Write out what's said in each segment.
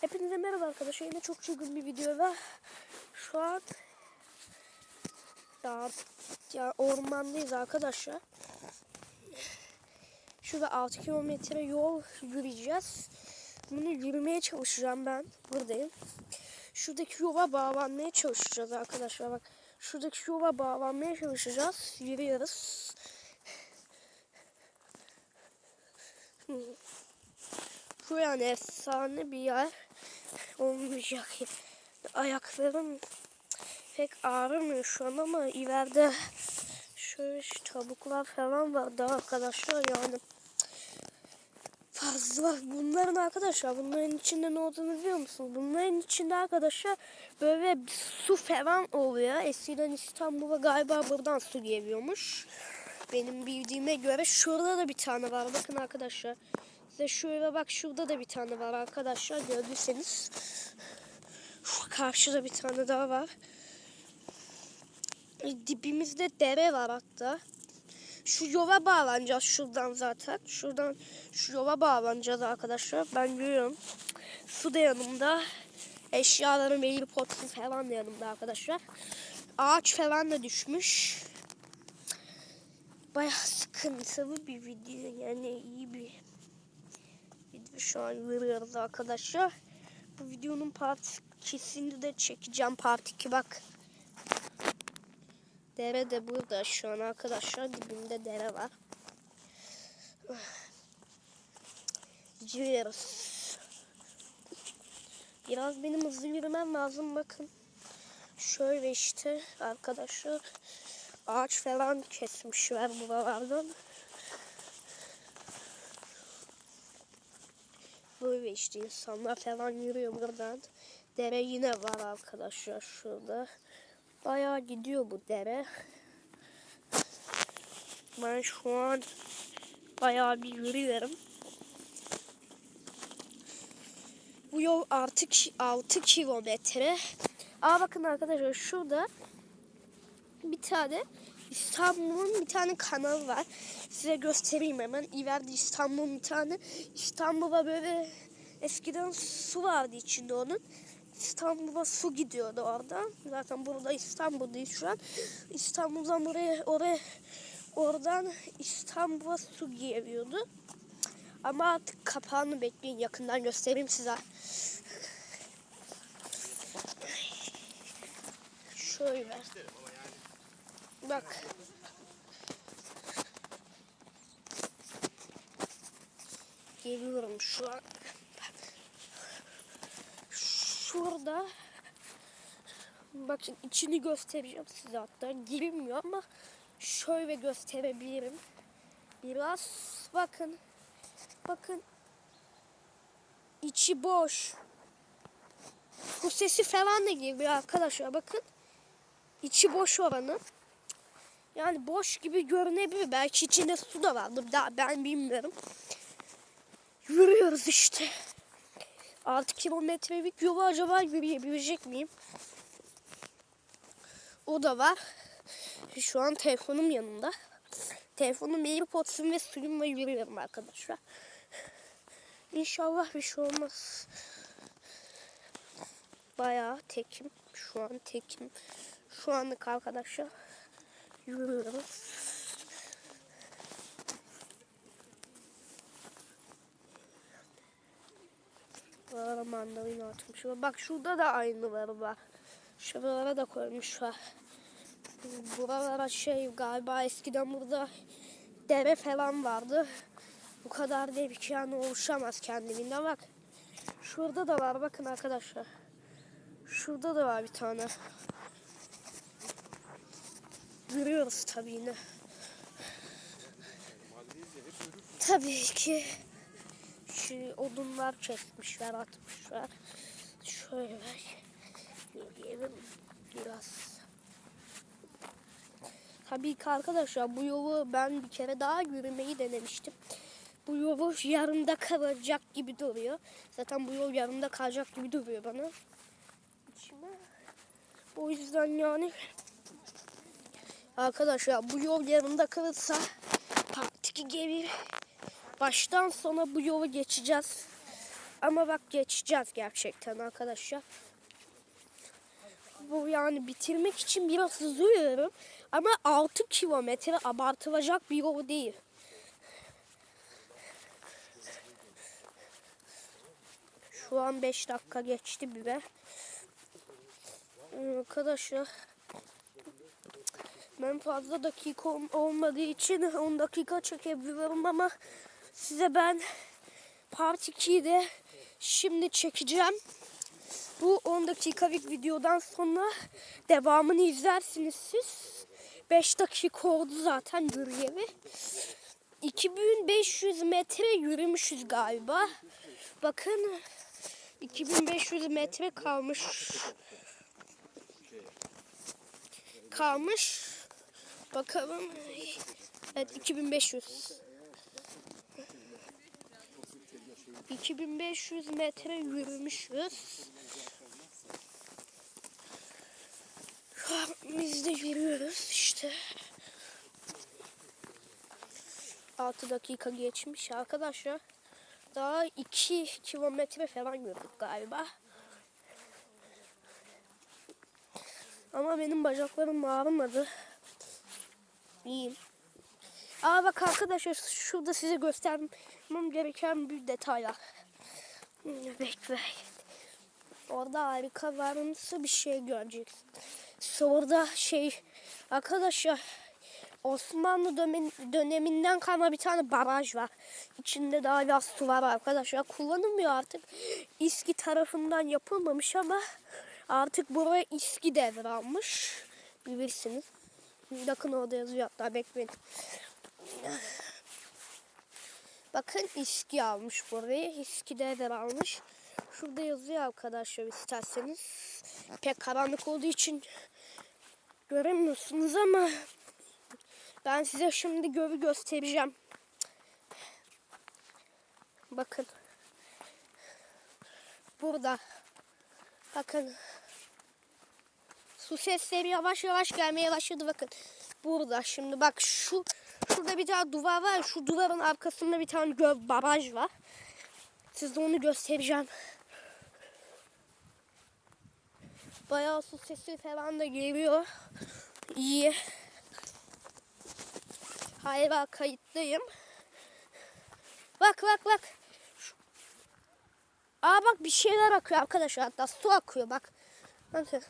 Hepinize merhaba arkadaşlar. Yine çok çılgın bir video var. Şu an ya, ya ormandayız arkadaşlar. Şurada 6 kilometre yol yürüyeceğiz. Bunu yürümeye çalışacağım ben. Buradayım. Şuradaki yola bağlanmaya çalışacağız arkadaşlar. Bak şuradaki yola bağlanmaya çalışacağız. Yürüyoruz. Bu yani efsane bir yer olmayacak. Ayaklarım pek ağrımıyor şu an ama ileride şöyle şu tavuklar falan var daha arkadaşlar yani fazla bunların arkadaşlar bunların içinde ne olduğunu biliyor musunuz? Bunların içinde arkadaşlar böyle su falan oluyor. Eskiden İstanbul'a galiba buradan su geliyormuş. Benim bildiğime göre şurada da bir tane var. Bakın arkadaşlar. Size şöyle bak şurada da bir tane var arkadaşlar. Gördüyseniz. Şu karşıda bir tane daha var. E, Dibimizde dere var hatta. Şu yola bağlanacağız şuradan zaten. Şuradan şu yola bağlanacağız arkadaşlar. Ben görüyorum. Su da yanımda. Eşyalarım, airpods'um falan da yanımda arkadaşlar. Ağaç falan da düşmüş. Bayağı sıkıntılı bir video. Yani iyi bir şu an görüyoruz arkadaşlar. Bu videonun part 2'sini de çekeceğim. Part 2 bak. Dere de burada şu an arkadaşlar. Dibinde dere var. Gidiyoruz. Biraz benim hızlı yürümem lazım bakın. Şöyle işte arkadaşlar. Ağaç falan kesmişler buralardan. Böyle işte insanlar falan yürüyor buradan. Dere yine var arkadaşlar şurada. Bayağı gidiyor bu dere. Ben şu an bayağı bir yürüyorum. Bu yol artık 6 kilometre. Aa bakın arkadaşlar şurada bir tane İstanbul'un bir tane kanalı var. Size göstereyim hemen. İleride İstanbul'un bir tane. İstanbul'a böyle eskiden su vardı içinde onun. İstanbul'a su gidiyordu oradan. Zaten burada İstanbul'dayız şu an. İstanbul'dan buraya oraya oradan İstanbul'a su geliyordu. Ama artık kapağını bekleyin. Yakından göstereyim size. Şöyle. Bak. Geliyorum şu an. Şurada bakın içini göstereceğim size hatta girilmiyor ama şöyle gösterebilirim. Biraz bakın. Bakın. içi boş. Bu sesi falan da geliyor arkadaşlar bakın. İçi boş oranın. Yani boş gibi görünebilir. Belki içinde su da vardır. Daha ben bilmiyorum. Yürüyoruz işte. 6 kilometrelik yolu acaba yürüyebilecek miyim? O da var. Şu an telefonum yanımda. Telefonum AirPods'um ve suyumla yürüyorum arkadaşlar. İnşallah bir şey olmaz. Bayağı tekim. Şu an tekim. Şu anlık arkadaşlar. Buralara mandalina atmış. Bak şurada da aynıları var. Şuralara da koymuşlar. Buralara şey galiba eskiden burada dere falan vardı. Bu kadar değil ki yani oluşamaz kendiliğinden bak. Şurada da var bakın arkadaşlar. Şurada da var bir tane. Görüyoruz tabii yine. Tabii ki şu odunlar kesmişler, atmışlar. Şöyle yürüyelim biraz. Tabii ki arkadaşlar bu yolu ben bir kere daha yürümeyi denemiştim. Bu yolu yarımda kalacak gibi duruyor. Zaten bu yol yarımda kalacak gibi duruyor bana. İçime. O yüzden yani Arkadaşlar bu yol yarımda kalırsa taktik gelir. Baştan sona bu yolu geçeceğiz. Ama bak geçeceğiz gerçekten arkadaşlar. Bu yani bitirmek için biraz hızlıyorum. Ama 6 kilometre abartılacak bir yol değil. Şu an 5 dakika geçti bile. Arkadaşlar ben fazla dakika ol- olmadığı için 10 dakika çekebiliyorum ama size ben part 2'yi de şimdi çekeceğim. Bu 10 dakikalık videodan sonra devamını izlersiniz siz. 5 dakika oldu zaten yürüyeli. 2500 metre yürümüşüz galiba. Bakın 2500 metre kalmış. Kalmış. Bakalım. Evet 2500. 2500 metre yürümüşüz. Şu an Biz de yürüyoruz işte. 6 dakika geçmiş arkadaşlar. Daha 2 kilometre falan yürüdük galiba. Ama benim bacaklarım ağrımadı. İyiyim. Aa bak arkadaşlar şurada size göstermem gereken bir detay var. Hmm, Bekle. Orada harika varımsı bir şey göreceksin. Orada şey arkadaşlar Osmanlı dönem- döneminden kalma bir tane baraj var. İçinde daha biraz su var arkadaşlar. Kullanılmıyor artık. İSKİ tarafından yapılmamış ama artık buraya İSKİ devralmış. Bilirsiniz. Bakın orada yazıyor hatta bekleyin. Bakın İSKİ almış burayı. İSKİ devralmış. Şurada yazıyor arkadaşlar isterseniz. Pek karanlık olduğu için göremiyorsunuz ama ben size şimdi gövü göstereceğim. Bakın. Burada. Bakın. Su sesleri yavaş yavaş gelmeye başladı bakın. Burada şimdi bak şu şurada bir tane duvar var. Şu duvarın arkasında bir tane göv baraj var. Size onu göstereceğim. Bayağı su sesi falan da geliyor. İyi. Hayır kayıttayım. Bak bak bak. Şu- Aa bak bir şeyler akıyor arkadaşlar. Hatta su akıyor bak. Bakın.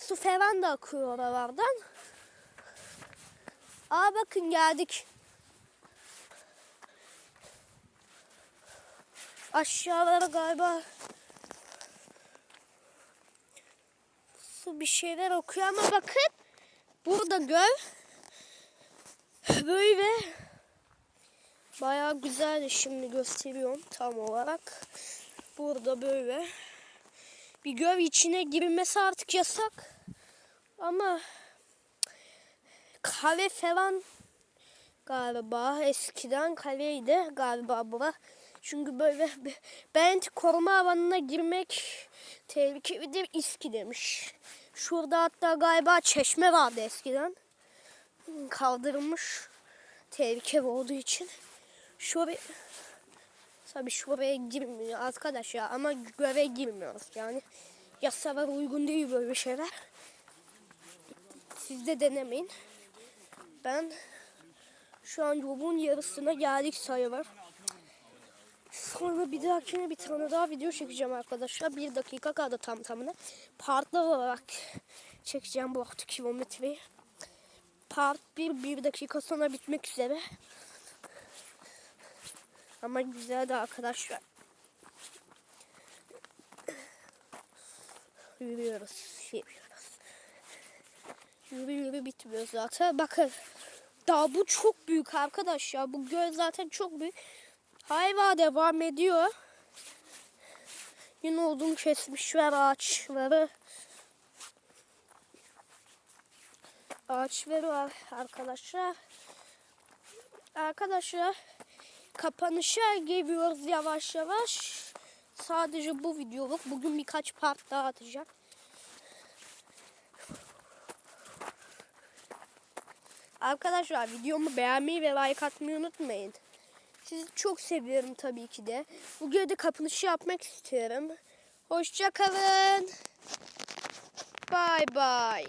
Su falan da akıyor oralardan. Aa bakın geldik. Aşağılara galiba su bir şeyler okuyor ama bakın. Burada göl. Böyle bayağı güzel şimdi gösteriyorum tam olarak. Burada böyle bir göl içine girilmesi artık yasak. Ama kale falan galiba eskiden kaleydi galiba bura. Çünkü böyle bent koruma alanına girmek tehlikelidir iski demiş. Şurada hatta galiba çeşme vardı eskiden kaldırılmış tehlike olduğu için şuraya tabii şuraya girmiyor arkadaş ya. Ama göre girmiyoruz yani. Yasalar uygun değil böyle şeyler. Siz de denemeyin. Ben şu an yolun yarısına geldik sayılır. Sonra bir dahakine bir tane daha video çekeceğim arkadaşlar. Bir dakika kaldı tam tamına. Partlar olarak çekeceğim bu 6 kilometreyi. Part 1 bir dakika sonra bitmek üzere. Ama güzeldi arkadaşlar. Yürüyoruz, yürüyoruz. Yürü yürü bitmiyor zaten. Bakın daha bu çok büyük arkadaş ya. Bu göl zaten çok büyük. Hayva devam ediyor. Yine odun kesmişler ağaçları. ağaçları var arkadaşlar. Arkadaşlar kapanışa geliyoruz yavaş yavaş. Sadece bu videoluk. Bugün birkaç part daha atacağım. Arkadaşlar videomu beğenmeyi ve like atmayı unutmayın. Sizi çok seviyorum tabii ki de. Bugün de kapanışı yapmak istiyorum. Hoşça kalın. Bay bay.